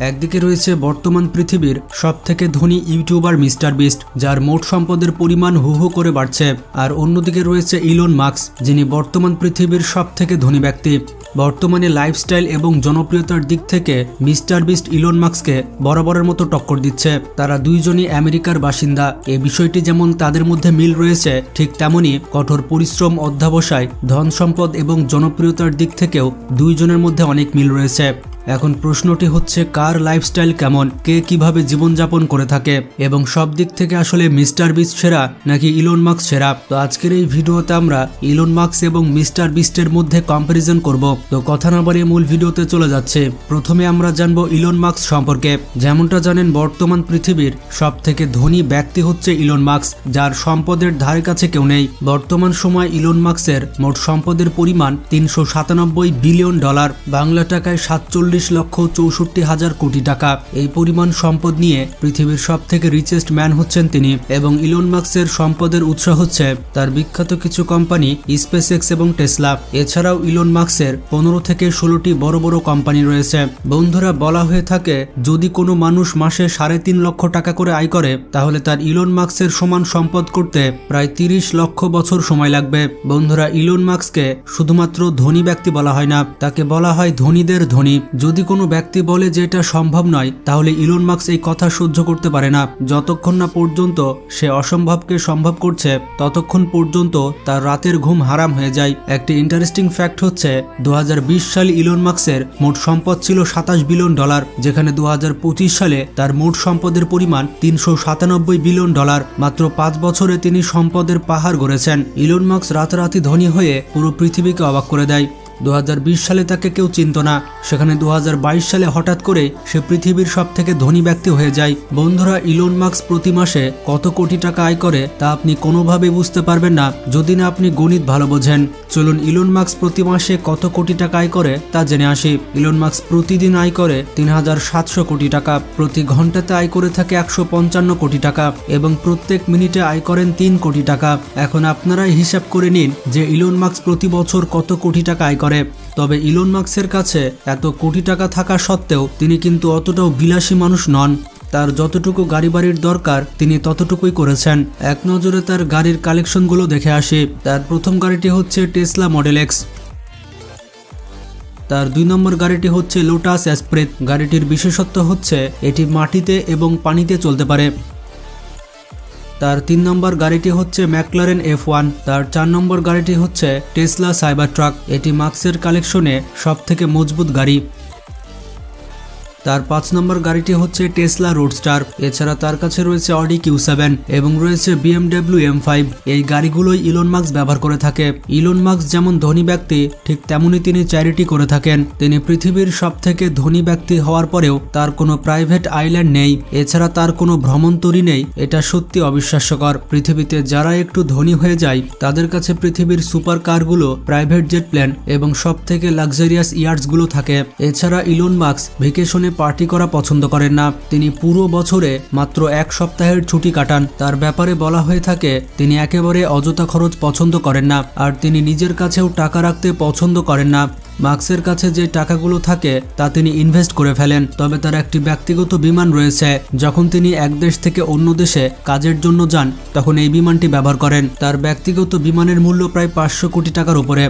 একদিকে রয়েছে বর্তমান পৃথিবীর সব থেকে ধনী ইউটিউবার মিস্টার বিস্ট, যার মোট সম্পদের পরিমাণ হু হু করে বাড়ছে, আর অন্যদিকে রয়েছে ইলন মার্কস যিনি বর্তমান পৃথিবীর সব থেকে ধনী ব্যক্তি। বর্তমানে লাইফস্টাইল এবং জনপ্রিয়তার দিক থেকে মিস্টার বিস্ট ইলন মার্কসকে বরাবরের মতো টক্কর দিচ্ছে। তারা দুইজনই আমেরিকার বাসিন্দা। এই বিষয়টি যেমন তাদের মধ্যে মিল রয়েছে, ঠিক তেমনই কঠোর পরিশ্রম, অধ্যাবসায়, ধন সম্পদ এবং জনপ্রিয়তার দিক থেকেও দুইজনের মধ্যে অনেক মিল রয়েছে। এখন প্রশ্নটি হচ্ছে, কার লাইফস্টাইল কেমন? কে কীভাবে জীবনযাপন করে থাকে? এবং সব দিক থেকে আসলে মিস্টার বিস্ট সেরা নাকি ইলন মার্কস সেরা? তো আজকের এই ভিডিওতে আমরা ইলন মার্কস এবং মিস্টার বিস্টের মধ্যে কম্পারিজন করব। তো কথা না বাড়িয়ে মূল ভিডিওতে চলে যাচ্ছে। প্রথমে আমরা জানব ইলন মার্কস সম্পর্কে। যেমনটা জানেন, বর্তমান পৃথিবীর সব থেকে ধনী ব্যক্তি হচ্ছে ইলন মার্কস যার সম্পদের ধারে কাছে কেউ নেই। বর্তমান সময় ইলন মার্কসের মোট সম্পদের পরিমাণ তিনশো সাতানব্বই বিলিয়ন ডলার, বাংলা টাকায় সাতচল্লিশ লক্ষ চৌষট্টি হাজার কোটি টাকা। এই পরিমাণ সম্পদ নিয়ে পৃথিবীর সব থেকে রিচেস্ট ম্যান হচ্ছেন তিনি এবং ইলন মার্কসের সম্পদের উৎস হচ্ছে তার বিখ্যাত কিছু কোম্পানি স্পেসএক্স এবং টেসলা এছাড়াও ইলন মার্কসের পনেরো থেকে ষোলোটি বড় বড় কোম্পানি রয়েছে। বন্ধুরা, বলা হয়ে থাকে, যদি কোনো মানুষ মাসে সাড়ে তিন লক্ষ টাকা করে আয় করে, তাহলে তার ইলন মার্কসের সমান সম্পদ করতে প্রায় তিরিশ লক্ষ বছর সময় লাগবে। বন্ধুরা ইলন মার্কসকে শুধুমাত্র ধনী ব্যক্তি বলা হয় না, তাকে বলা হয় ধনীদের ধনী। যদি কোনো ব্যক্তি বলে যে এটা সম্ভব নয়, তাহলে ইলন মার্কস এই কথা সহ্য করতে পারে না। যতক্ষণ না পর্যন্ত সে অসম্ভবকে সম্ভব করছে, ততক্ষণ পর্যন্ত তার রাতের ঘুম হারাম হয়ে যায়। একটি ইন্টারেস্টিং ফ্যাক্ট হচ্ছে দু হাজার বিশ সালে ইলন মার্কসের মোট সম্পদ ছিল সাতাশ বিলিয়ন ডলার, যেখানে দু হাজার পঁচিশ সালে তার মোট সম্পদের পরিমাণ তিনশো সাতানব্বই বিলিয়ন ডলার। মাত্র পাঁচ বছরে তিনি সম্পদের পাহাড় গড়েছেন। ইলন মার্কস রাতারাতি ধনী হয়ে পুরো পৃথিবীকে অবাক করে দেয়। দু হাজার বিশ সালে তাকে কেউ চিনত না। সেখানে দু হাজার বাইশ সালে হঠাৎ করে সে পৃথিবীর সব থেকে ধনী ব্যক্তি হয়ে যায়। বন্ধুরা, ইলন মার্কস প্রতি মাসে কত কোটি টাকা আয় করে তা আপনি কোনোভাবে বুঝতে পারবেন না, যদি না আপনি গণিত ভালো বোঝেন। চলুন, ইলন মার্কস প্রতি মাসে কত কোটি টাকা আয় করে তা জেনে আসি। ইলন মার্কস প্রতিদিন আয় করে তিন হাজার সাতশো কোটি টাকা। প্রতি ঘন্টাতে আয় করে থাকে একশো পঞ্চান্ন কোটি টাকা এবং প্রত্যেক মিনিটে আয় করেন তিন কোটি টাকা। এখন আপনারাই হিসাব করে নিন যে ইলন মার্কস প্রতি বছর কত কোটি টাকা আয় করে। তবে ইলন মার্কসের কাছে এত কোটি টাকা থাকা সত্ত্বেও তিনি কিন্তু অতটাও বিলাসী মানুষ নন। তার যতটুকু গাড়ি বাড়ির দরকার তিনি ততটুকুই করেছেন। এক নজরে তার গাড়ির কালেকশনগুলো দেখে আসি। তার প্রথম গাড়িটি হচ্ছে টেসলা মডেল এক্স। তার দুই নম্বর গাড়িটি হচ্ছে লোটাস অ্যাসপ্রেত গাড়িটির বিশেষত্ব হচ্ছে এটি মাটিতে এবং পানিতে চলতে পারে। তার তিন নম্বর গাড়িটি হচ্ছে ম্যাকলারেন এফ ওয়ান, তার চার নম্বর গাড়িটি হচ্ছে টেসলা সাইবার ট্রাক। এটি মার্কসের কালেকশনে সব থেকে মজবুত গাড়ি। তার পাঁচ নম্বর গাড়িটি হচ্ছে টেসলা রোডস্টার। এছাড়া তার কাছে রয়েছে অডি কিউ সেভেন এবং রয়েছে বিএমডাব্লিউ এম ফাইভ। এই গাড়িগুলোই ইলন মার্কস ব্যবহার করে থাকে। ইলন মার্কস যেমন ধনী ব্যক্তি, ঠিক তেমনই তিনি চ্যারিটি করে থাকেন। তিনি পৃথিবীর সব থেকে ধনী ব্যক্তি হওয়ার পরেও তার কোনো প্রাইভেট আইল্যান্ড নেই। এছাড়া তার কোনো ভ্রমণ ভ্রমণতরী নেই। এটা সত্যি অবিশ্বাস্যকর। পৃথিবীতে যারা একটু ধনী হয়ে যায়, তাদের কাছে পৃথিবীর সুপার কারগুলো প্রাইভেট জেট প্ল্যান এবং সব থেকে লাক্সারিয়াস ইয়ার্ডসগুলো থাকে। এছাড়া ইলন মার্কস ভেকেশনে পার্টি করা পছন্দ করেন না। তিনি পুরো বছরে মাত্র এক সপ্তাহের ছুটি কাটান। তার ব্যাপারে বলা হয়ে থাকে, তিনি একেবারে অযথা খরচ পছন্দ করেন না আর তিনি নিজের কাছেও টাকা রাখতে পছন্দ করেন না। মার্কসের কাছে যে টাকাগুলো থাকে, তা তিনি ইনভেস্ট করে ফেলেন। তবে তার একটি ব্যক্তিগত বিমান রয়েছে। যখন তিনি এক দেশ থেকে অন্য দেশে কাজের জন্য যান, তখন এই বিমানটি ব্যবহার করেন। তার ব্যক্তিগত বিমানের মূল্য প্রায় পাঁচশো কোটি টাকার উপরে।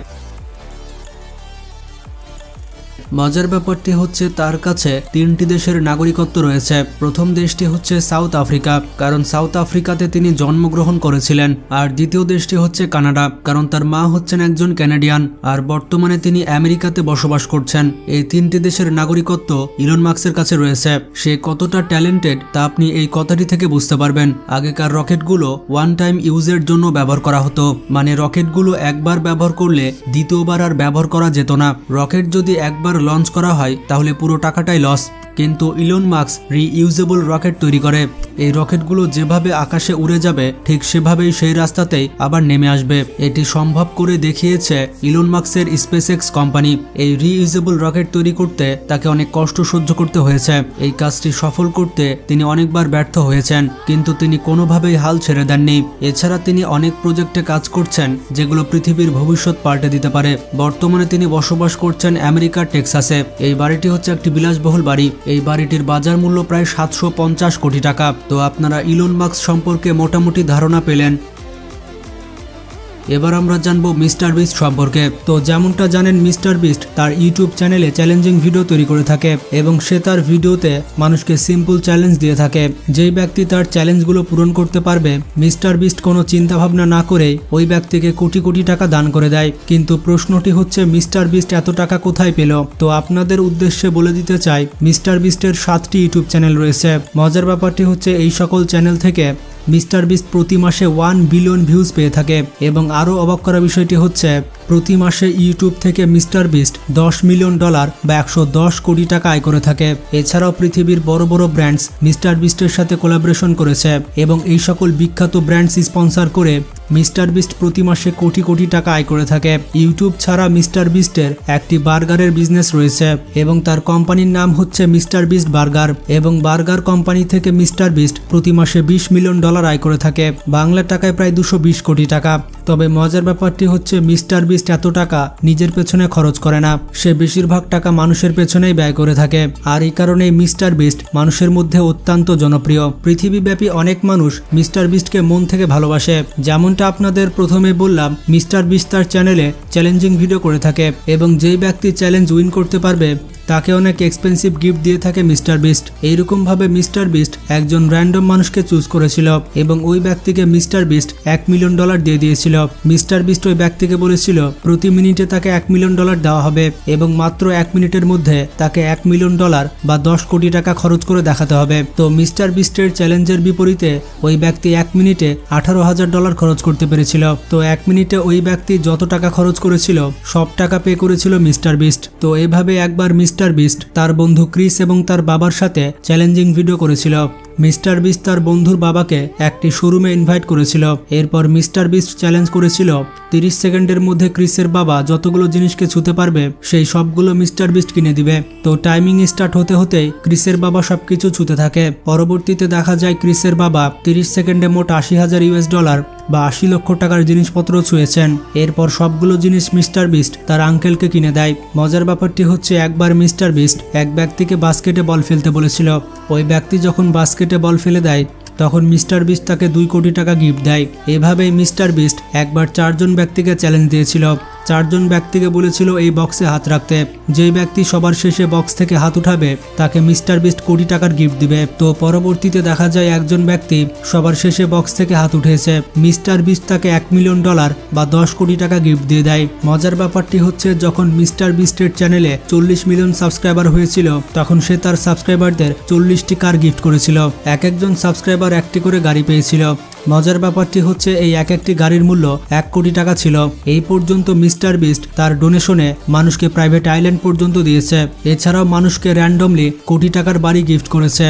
মজার ব্যাপারটি হচ্ছে তার কাছে তিনটি দেশের নাগরিকত্ব রয়েছে। প্রথম দেশটি হচ্ছে সাউথ আফ্রিকা, কারণ সাউথ আফ্রিকাতে তিনি জন্মগ্রহণ করেছিলেন। আর দ্বিতীয় দেশটি হচ্ছে কানাডা, কারণ তার মা হচ্ছেন একজন ক্যানাডিয়ান। আর বর্তমানে তিনি আমেরিকাতে বসবাস করছেন। এই তিনটি দেশের নাগরিকত্ব ইলন মার্কসের কাছে রয়েছে। সে কতটা ট্যালেন্টেড তা আপনি এই কথাটি থেকে বুঝতে পারবেন। আগেকার রকেটগুলো ওয়ান টাইম ইউজের জন্য ব্যবহার করা হতো। মানে রকেটগুলো একবার ব্যবহার করলে দ্বিতীয়বার আর ব্যবহার করা যেত না। রকেট যদি একবার লঞ্চ করা হয়, তাহলে পুরো টাকাটাই লস কিন্তু ইলন মার্কস রিইউজেবল রকেট তৈরি করে। এই রকেটগুলো যেভাবে আকাশে উড়ে যাবে, ঠিক সেভাবেই সেই রাস্তাতেই আবার নেমে আসবে। এটি সম্ভব করে দেখিয়েছে ইলন মার্কসের স্পেসএক্স কোম্পানি। এই রিইউজেবল রকেট তৈরি করতে তাকে অনেক কষ্ট সহ্য করতে হয়েছে। এই কাজটি সফল করতে তিনি অনেকবার ব্যর্থ হয়েছেন, কিন্তু তিনি কোনোভাবেই হাল ছেড়ে দেননি। এছাড়া তিনি অনেক প্রজেক্টে কাজ করছেন, যেগুলো পৃথিবীর ভবিষ্যৎ পাল্টে দিতে পারে। বর্তমানে তিনি বসবাস করছেন আমেরিকার টেক্সাস। এই বাড়িটি হচ্ছে একটি বিলাসবহুল বাড়ি। এই বাড়িটির বাজার মূল্য প্রায় সাতশো পঞ্চাশ কোটি টাকা। তো আপনারা ইলন মার্কস সম্পর্কে মোটামুটি ধারণা পেলেন। এবার আমরা জানব মিস্টার বিস্ট সম্পর্কে। তো যেমনটা জানেন মিস্টার বিস্ট, তার ইউটিউব চ্যানেলে চ্যালেঞ্জিং ভিডিও তৈরি করে থাকে এবং সে তার ভিডিওতে মানুষকে সিম্পল চ্যালেঞ্জ দিয়ে থাকে। যেই ব্যক্তি তার চ্যালেঞ্জগুলো পূরণ করতে পারবে, মিস্টার বিস্ট কোনো চিন্তাভাবনা না করে ওই ব্যক্তিকে কোটি কোটি টাকা দান করে দেয়। কিন্তু প্রশ্নটি হচ্ছে, মিস্টার বিস্ট এত টাকা কোথায় পেল? তো আপনাদের উদ্দেশ্যে বলে দিতে চাই, মিস্টার বিস্টের সাতটি ইউটিউব চ্যানেল রয়েছে। মজার ব্যাপারটি হচ্ছে, এই সকল চ্যানেল থেকে মিস্টার বিস্ট প্রতি মাসে ওয়ান বিলিয়ন ভিউজ পেয়ে থাকে। এবং আরও অবাক করা বিষয়টি হচ্ছে প্রতি মাসে ইউটিউব থেকে মিস্টার বিস্ট দশ মিলিয়ন ডলার বা একশো দশ কোটি টাকা আয় করে থাকে। এছাড়াও পৃথিবীর বড় বড় ব্র্যান্ডস মিস্টার বিস্টের সাথে কোলাবোরেশন করেছে এবং এই সকল বিখ্যাত ব্র্যান্ডস স্পন্সর করে মিস্টার বিস্ট প্রতি মাসে কোটি কোটি টাকা আয় করে থাকে। ইউটিউব ছাড়া মিস্টার বিস্টের একটি বার্গারের বিজনেস রয়েছে এবং তার কোম্পানির নাম হচ্ছে মিস্টার বিস্ট বার্গার এবং বার্গার কোম্পানি থেকে মিস্টার বিস্ট প্রতি মাসে বিশ মিলিয়ন ডলার আয় করে থাকে। বাংলা টাকায় প্রায় দুশো কোটি টাকা। তবে মজার ব্যাপারটি হচ্ছে মিস্টার বিস্ট এত টাকা নিজের পেছনে খরচ করে না। সে বেশিরভাগ টাকা মানুষের পেছনেই ব্যয় করে থাকে। আর এই কারণেই মিস্টার বিস্ট মানুষের মধ্যে অত্যন্ত জনপ্রিয়। পৃথিবীব্যাপী অনেক মানুষ মিস্টার বিস্টকে মন থেকে ভালোবাসে। যেমনটা আপনাদের প্রথমে বললাম, মিস্টার বিস্ট তার চ্যানেলে চ্যালেঞ্জিং ভিডিও করে থাকে এবং যেই ব্যক্তি চ্যালেঞ্জ উইন করতে পারবে তাকে অনেক এক্সপেন্সিভ গিফট দিয়ে থাকে মিস্টার বিস্ট এইরকমভাবে মিস্টার বিস্ট একজন র্যান্ডম মানুষকে চুজ করেছিল এবং ওই ব্যক্তিকে মিস্টার বিস্ট এক মিলিয়ন ডলার দিয়ে দিয়েছিল। মিস্টার বিস্ট ওই ব্যক্তিকে বলেছিল, প্রতি মিনিটে তাকে এক মিলিয়ন ডলার দেওয়া হবে এবং মাত্র এক মিনিটের মধ্যে তাকে এক মিলিয়ন ডলার বা দশ কোটি টাকা খরচ করে দেখাতে হবে। তো মিস্টার বিস্টের চ্যালেঞ্জের বিপরীতে ওই ব্যক্তি এক মিনিটে আঠারো হাজার ডলার খরচ করতে পেরেছিল। তো এক মিনিটে ওই ব্যক্তি যত টাকা খরচ করেছিল, সব টাকা পে করেছিল মিস্টার বিস্ট তো এভাবে একবার মিস্টার বিস্ট তার বন্ধু ক্রিস এবং তার বাবার সাথে চ্যালেঞ্জিং ভিডিও করেছিল। মিস্টার বিস্ট তার বন্ধুর বাবাকে একটি শোরুমে ইনভাইট করেছিল। এরপর মিস্টার বিস্ট চ্যালেঞ্জ করেছিল, তিরিশ সেকেন্ডের মধ্যে ক্রিসের বাবা যতগুলো জিনিসকে ছুতে পারবে, সেই সবগুলো মিস্টার বিস্ট কিনে দিবে। তো টাইমিং স্টার্ট হতে হতেই ক্রিসের বাবা সবকিছু ছুতে থাকে। পরবর্তীতে দেখা যায় ক্রিসের বাবা তিরিশ সেকেন্ডে মোট আশি হাজার ইউএস ডলার বা আশি লক্ষ টাকার জিনিসপত্র ছুঁয়েছেন। এরপর সবগুলো জিনিস মিস্টার বিস্ট, তার আঙ্কেলকে কিনে দেয়। মজার ব্যাপারটি হচ্ছে, একবার মিস্টার বিস্ট এক ব্যক্তিকে বাস্কেটে বল ফেলতে বলেছিল। ওই ব্যক্তি যখন বাস্কেটে বল ফেলে দেয়, তখন মিস্টার বিস্ট তাকে দুই কোটি টাকা গিফট দেয়। এভাবেই মিস্টার বিস্ট একবার চারজন ব্যক্তিকে চ্যালেঞ্জ দিয়েছিল। চারজন ব্যক্তিকে বলেছিল এই বক্সে হাত রাখতে। যেই ব্যক্তি সবার শেষে বক্স থেকে হাত উঠাবে, তাকে মিস্টার বিস্ট কোটি টাকার গিফট দিবে। তো পরবর্তীতে দেখা যায় একজন ব্যক্তি সবার শেষে বক্স থেকে হাত উঠেছে। মিস্টার বিস্ট তাকে এক মিলিয়ন ডলার বা দশ কোটি টাকা গিফট দিয়ে দেয়। মজার ব্যাপারটি হচ্ছে, যখন মিস্টার বিস্টের চ্যানেলে চল্লিশ মিলিয়ন সাবস্ক্রাইবার হয়েছিল, তখন সে তার সাবস্ক্রাইবারদের চল্লিশটি কার গিফট করেছিল। এক একজন সাবস্ক্রাইবার একটি করে গাড়ি পেয়েছিল। মজার ব্যাপারটি হচ্ছে এই এক একটি গাড়ির মূল্য এক কোটি টাকা ছিল। এই পর্যন্ত মিস্টার বিস্ট তার ডোনেশনে মানুষকে প্রাইভেট আইল্যান্ড পর্যন্ত দিয়েছে। এছাড়াও মানুষকে র্যান্ডমলি কোটি টাকার বাড়ি গিফট করেছে।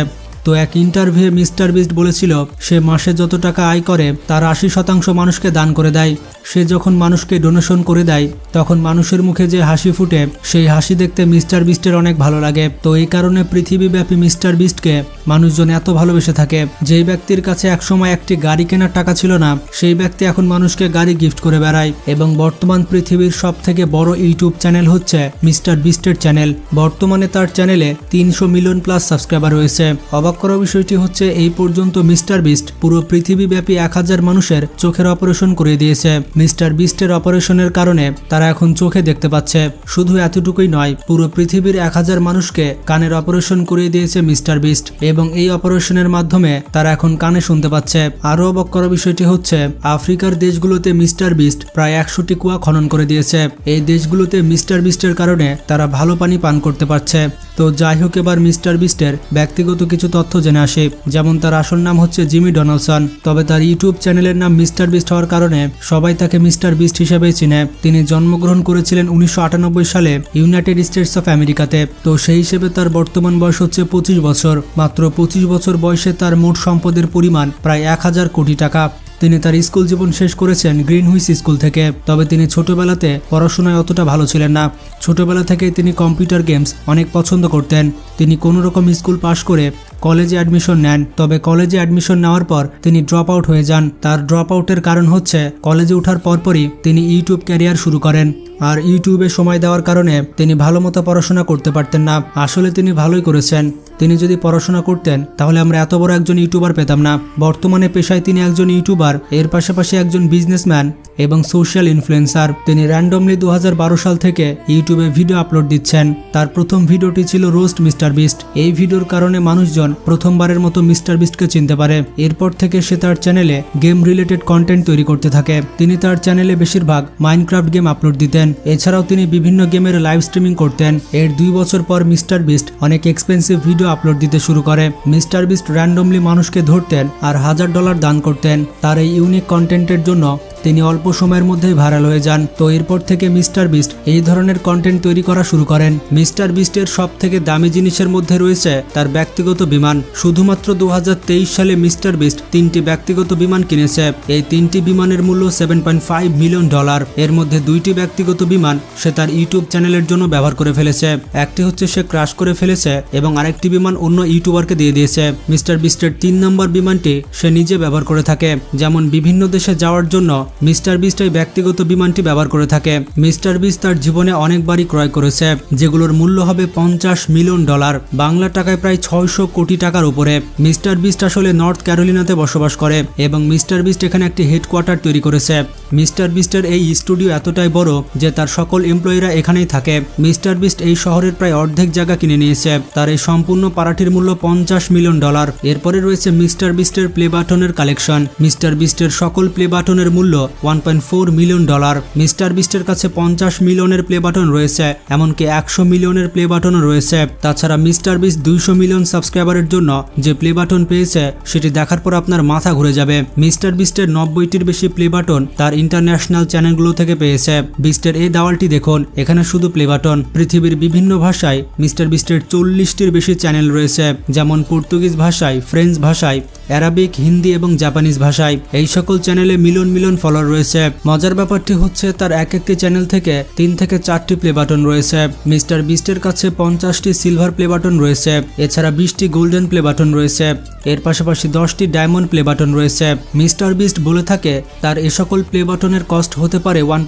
তো এক ইন্টারভিউ মিস্টার বিস্ট বলেছিল, সে মাসে যত টাকা আয় করে, তার আশি শতাংশ মানুষকে দান করে দেয়। সে যখন মানুষকে ডোনেশন করে দেয়, তখন মানুষের মুখে যে হাসি ফুটে, সেই হাসি দেখতে মিস্টার বিস্টের অনেক ভালো লাগে। তো এই কারণে পৃথিবীব্যাপী মিস্টার বিস্টকে মানুষজন এত ভালোবেসে থাকে। যেই ব্যক্তির কাছে একসময় একটি গাড়ি কেনার টাকা ছিল না, সেই ব্যক্তি এখন মানুষকে গাড়ি গিফট করে বেড়ায়। এবং বর্তমান পৃথিবীর সব থেকে বড় ইউটিউব চ্যানেল হচ্ছে মিস্টার বিস্টের চ্যানেল। বর্তমানে তার চ্যানেলে তিনশো মিলিয়ন প্লাস সাবস্ক্রাইবার রয়েছে। অবাক করা বিষয়টি হচ্ছে, এই পর্যন্ত মিস্টার বিস্ট পুরো পৃথিবীব্যাপী এক হাজার মানুষের চোখের অপারেশন করে দিয়েছে। মিস্টার বিস্টের অপারেশনের কারণে তারা এখন চোখে দেখতে পাচ্ছে। শুধু এতটুকুই নয়, পুরো পৃথিবীর এক হাজার মানুষকে কানের অপারেশন করিয়ে দিয়েছে মিস্টার বিস্ট এবং এই অপারেশনের মাধ্যমে তারা এখন কানে শুনতে পাচ্ছে। আরও অবাক করা বিষয়টি হচ্ছে, আফ্রিকার দেশগুলোতে মিস্টার বিস্ট প্রায় একশোটি কুয়া খনন করে দিয়েছে। এই দেশগুলোতে মিস্টার বিস্টের কারণে তারা ভালো পানি পান করতে পারছে। তো যাই হোক এবার মিস্টার বিস্টের ব্যক্তিগত কিছু তথ্য জেনে আসে। যেমন তার আসল নাম হচ্ছে জিমি ডোনালসন। তবে তার ইউটিউব চ্যানেলের নাম মিস্টার বিস্ট হওয়ার কারণে সবাই তাকে মিস্টার বিস্ট হিসেবে চিনে। তিনি জন্মগ্রহণ করেছিলেন উনিশশো আটানব্বই সালে ইউনাইটেড স্টেটস অফ আমেরিকাতে। তো সেই হিসেবে তার বর্তমান বয়স হচ্ছে পঁচিশ বছর। মাত্র পঁচিশ বছর বয়সে তার মোট সম্পদের পরিমাণ প্রায় এক হাজার কোটি টাকা। তিনি তার স্কুল জীবন শেষ করেছেন গ্রিনহুইস স্কুল থেকে। তবে তিনি ছোটবেলাতে পড়াশোনায় অতটা ভালো ছিলেন না। ছোটবেলা থেকে তিনি কম্পিউটার গেমস অনেক পছন্দ করতেন। তিনি কোনো রকম স্কুল পাশ করে কলেজে অ্যাডমিশন নেন, তবে কলেজে অ্যাডমিশন নেওয়ার পর তিনি ড্রপ আউট হয়ে যান। তার ড্রপ আউটের কারণ হচ্ছে, কলেজে ওঠার পরপরই তিনি ইউটিউব ক্যারিয়ার শুরু করেন। আর ইউটিউবে সময় দেওয়ার কারণে তিনি ভালো মতো পড়াশোনা করতে পারতেন না। আসলে তিনি ভালোই করেছেন। তিনি যদি পড়াশোনা করতেন, তাহলে আমরা এত বড় একজন ইউটিউবার পেতাম না। বর্তমানে পেশায় তিনি একজন ইউটিউবার, এর পাশাপাশি একজন বিজনেসম্যান এবং সোশ্যাল ইনফ্লুয়েন্সার। তিনি র্যান্ডমলি দু হাজার বারো সাল থেকে ইউটিউবে ভিডিও আপলোড দিচ্ছেন। তার প্রথম ভিডিওটি ছিল রোস্ট মিস্টার বিস্ট। এই ভিডিওর কারণে মানুষজন প্রথমবারের মতো মিস্টার বিস্টকে চিনতে পারে। এরপর থেকে সে তার চ্যানেলে গেম রিলেটেড কন্টেন্ট তৈরি করতে থাকে। তিনি তার চ্যানেলে বেশিরভাগ মাইনক্রাফট গেম আপলোড দিতেন। এছাড়াও তিনি বিভিন্ন গেমের লাইভ স্ট্রিমিং করতেন। এর দুই বছর পর মিস্টার বিস্ট অনেক এক্সপেন্সিভ ভিডিও আপলোড দিতে শুরু করে। মিস্টার বিস্ট র্যান্ডমলি মানুষকে ধরতেন আর হাজার ডলার দান করতেন। তার এই ইউনিক কন্টেন্টের জন্য তিনি অল্প সময়ের মধ্যেই ভাইরাল হয়ে যান। তো এরপর থেকে মিস্টার বিস্ট এই ধরনের কন্টেন্ট তৈরি করা শুরু করেন। মিস্টার বিস্টের সব থেকে দামি জিনিসের মধ্যে রয়েছে তার ব্যক্তিগত বিমান। শুধুমাত্র দু হাজার তেইশ সালে মিস্টার বিস্ট তিনটি ব্যক্তিগত বিমান কিনেছে। এই তিনটি বিমানের মূল্য seven point five million dollar এর মধ্যে দুইটি ব্যক্তিগত বিমান সে তার ইউটিউব চ্যানেলের জন্য ব্যবহার করে ফেলেছে। একটি হচ্ছে সে ক্রাশ করে ফেলেছে এবং আরেকটি বিমান অন্য ইউটিউবারকে দিয়ে দিয়েছে। মিস্টার বিস্টের তিন নম্বর বিমানটি সে নিজে ব্যবহার করে থাকে। যেমন বিভিন্ন দেশে যাওয়ার জন্য মিস্টার বিস্ট এই ব্যক্তিগত বিমানটি ব্যবহার করে থাকে। মিস্টার বিস্ট তার জীবনে অনেকবারই ক্রয় করেছে, যেগুলোর মূল্য হবে পঞ্চাশ মিলিয়ন ডলার, বাংলা টাকায় প্রায় ছয়শো কোটি টাকার উপরে। মিস্টার বিস্ট আসলে নর্থ ক্যারোলিনাতে বসবাস করে এবং মিস্টার বিস্ট এখানে একটি হেডকোয়ার্টার তৈরি করেছে। মিস্টার বিস্টের এই স্টুডিও এতটাই বড় যে তার সকল এমপ্লয়িরা এখানেই থাকে। মিস্টার বিস্ট এই শহরের প্রায় অর্ধেক জায়গা কিনে নিয়েছে। তার এই সম্পূর্ণ পাড়াটির মূল্য পঞ্চাশ মিলিয়ন ডলার। এরপরে রয়েছে মিস্টার বিস্টের প্লে বাটনের কালেকশন। মিস্টার বিস্টের সকল প্লে বাটনের মূল্য one point four million dollar Mister বিস্টের কাছে পঞ্চাশ মিলিয়নের প্লে বাটন রয়েছে, এমনকি একশো মিলিয়নের প্লে বাটনও রয়েছে। তাছাড়া মিস্টার বিস্ট দুইশো মিলিয়ন সাবস্ক্রাইবারের জন্য যে প্লে বাটন পেয়েছে, সেটি দেখার পর আপনার মাথা ঘুরে যাবে। মিস্টার বিস্টের নব্বইটির বেশি প্লে বাটন তার ইন্টারন্যাশনাল চ্যানেলগুলো থেকে পেয়েছে। বিস্টের এই দাওয়ালটি দেখুন, এখানে শুধু প্লে বাটন পৃথিবীর বিভিন্ন ভাষায় মিস্টার বিস্টের চল্লিশটির বেশি চ্যানেল রয়েছে, যেমন পর্তুগিজ ভাষায় ফ্রেঞ্চ ভাষায় অ্যারাবিক হিন্দি এবং জাপানিজ ভাষায়। এই সকল চ্যানেলে মিলন মিলিয়ন ফলোয়ার রয়েছে। মজার ব্যাপারটি হচ্ছে তার এক একটি চ্যানেল থেকে তিন থেকে চারটি প্লে বাটন রয়েছে। মিস্টার বিস্টের কাছে পঞ্চাশটি সিলভার প্লে বাটন রয়েছে। এছাড়া বিশটি গোল্ডেন প্লে বাটন রয়েছে। এর পাশাপাশি দশটি ডায়মন্ড প্লে বাটন রয়েছে। মিস্টার বিস্ট বলে থাকে, তার এ সকল প্লে বাটনের কস্ট হতে পারে ওয়ান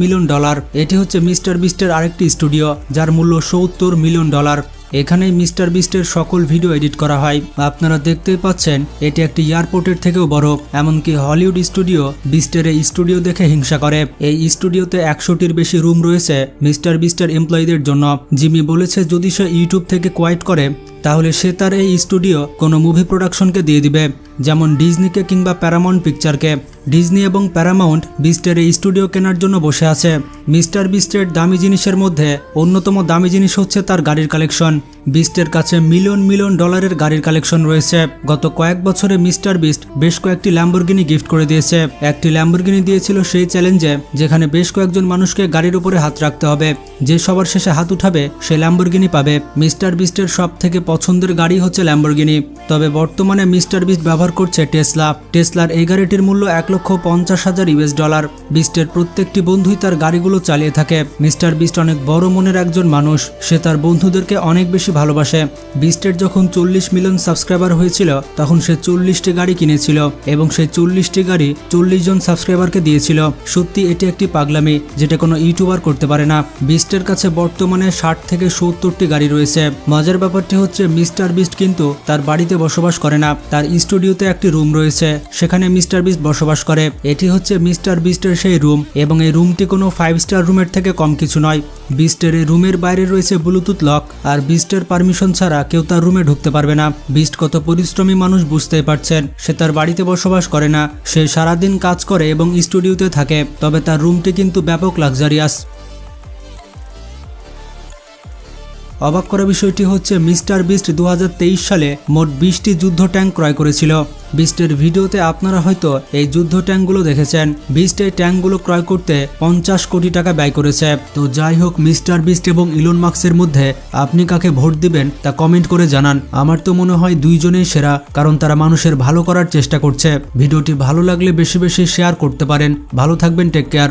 মিলিয়ন ডলার এটি হচ্ছে মিস্টার বিস্টের আরেকটি স্টুডিও, যার মূল্য সত্তর মিলিয়ন ডলার এখানেই মিস্টার বিস্টের সকল ভিডিও এডিট করা হয়। আপনারা দেখতেই পাচ্ছেন, এটি একটি এয়ারপোর্টের থেকেও বড়, এমনকি হলিউড স্টুডিও বিস্টের এই স্টুডিও দেখে হিংসা করে। এই স্টুডিওতে একশোটির বেশি রুম রয়েছে মিস্টার বিস্টের এমপ্লয়ীদের জন্য। জিমি বলেছে, যদি সে ইউটিউব থেকে কোয়াইট করে তাহলে সে তার এই স্টুডিও কোনো মুভি প্রোডাকশনকে দিয়ে দিবে, যেমন ডিজনিকে কিংবা প্যারামাউন্ট পিকচারকে ডিজনি এবং প্যারামাউন্ট বিস্টের এই স্টুডিও কেনার জন্য বসে আছে। মিস্টার বিস্টের দামি জিনিসের মধ্যে অন্যতম দামি জিনিস হচ্ছে তার গাড়ির কালেকশন। বিস্টের কাছে মিলিয়ন মিলিয়ন ডলারের গাড়ির কালেকশন রয়েছে। গত কয়েক বছরে মিস্টার বিস্ট বেশ কয়েকটি ল্যাম্বরগিনি গিফট করে দিয়েছে। একটি ল্যাম্বরগিনি দিয়েছিল সেই চ্যালেঞ্জে যেখানে বেশ কয়েকজন মানুষকে গাড়ির উপরে হাত রাখতে হবে। যে সবার শেষে হাত উঠাবে, সে ল্যাম্বরগিনি পাবে। মিস্টার বিস্টের সব থেকে পছন্দের গাড়ি হচ্ছে ল্যাম্বরগিনি তবে বর্তমানে মিস্টার বিস্ট ব্যবহার করছে টেসলা টেসলার এই গাড়িটির মূল্য এক লক্ষ পঞ্চাশ হাজার ইউএস ডলার। বিস্টের প্রত্যেকটি বন্ধুই তার গাড়িগুলো চালিয়ে থাকে। মিস্টার বিস্ট অনেক বড় মনের একজন মানুষ। সে তার বন্ধুদেরকে অনেক বেশি ভালোবাসে। বিস্টের যখন চল্লিশ মিলিয়ন সাবস্ক্রাইবার হয়েছিল, তখন সে চল্লিশটি গাড়ি কিনেছিল এবং সেই চল্লিশটি গাড়ি চল্লিশ জন সাবস্ক্রাইবারকে দিয়েছিল। সত্যি, এটি একটি পাগলামি, যেটা কোনো ইউটিউবার করতে পারে না। বিস্টের কাছে বর্তমানে ষাট থেকে সত্তরটি গাড়ি রয়েছে। মজার ব্যাপারটি হচ্ছে মিস্টার বিস্ট কিন্তু তার বাড়িতে বসবাস করে না। তার স্টুডিওতে একটি রুম রয়েছে। সেখানে মিস্টার বিস্ট বসবাস করে। এটি হচ্ছে মিস্টার বিস্টের সেই রুম এবং এই রুমটি কোনো ফাইভ স্টার রুমের থেকে কম কিছু নয়। বিস্টের এই রুমের বাইরে রয়েছে ব্লুটুথ লক। আর বিস্টের পারমিশন ছাড়া কেউ তার রুমে ঢুকতে পারবে না। বিস্ট কত পরিশ্রমী মানুষ বুঝতেই পারছেন। সে তার বাড়িতে বসবাস করে না। সে সারাদিন কাজ করে এবং স্টুডিওতে থাকে। তবে তার রুমটি কিন্তু ব্যাপক লাক্সারিয়াস। অবাক করা বিষয়টি হচ্ছে মিস্টার বিস্ট দু হাজার তেইশ সালে মোট বিশটি যুদ্ধ ট্যাঙ্ক ক্রয় করেছিল। বিস্টের ভিডিওতে আপনারা হয়তো এই যুদ্ধ ট্যাঙ্কগুলো দেখেছেন। বিস্ট এই ট্যাঙ্কগুলো ক্রয় করতে পঞ্চাশ কোটি টাকা ব্যয় করেছে। তো যাই হোক, মিস্টার বিস্ট এবং ইলন মার্কসের মধ্যে আপনি কাকে ভোট দিবেন তা কমেন্ট করে জানান। আমার তো মনে হয় দুইজনেই সেরা, কারণ তারা মানুষের ভালো করার চেষ্টা করছে। ভিডিওটি ভালো লাগলে বেশি বেশি শেয়ার করতে পারেন। ভালো থাকবেন, টেক কেয়ার।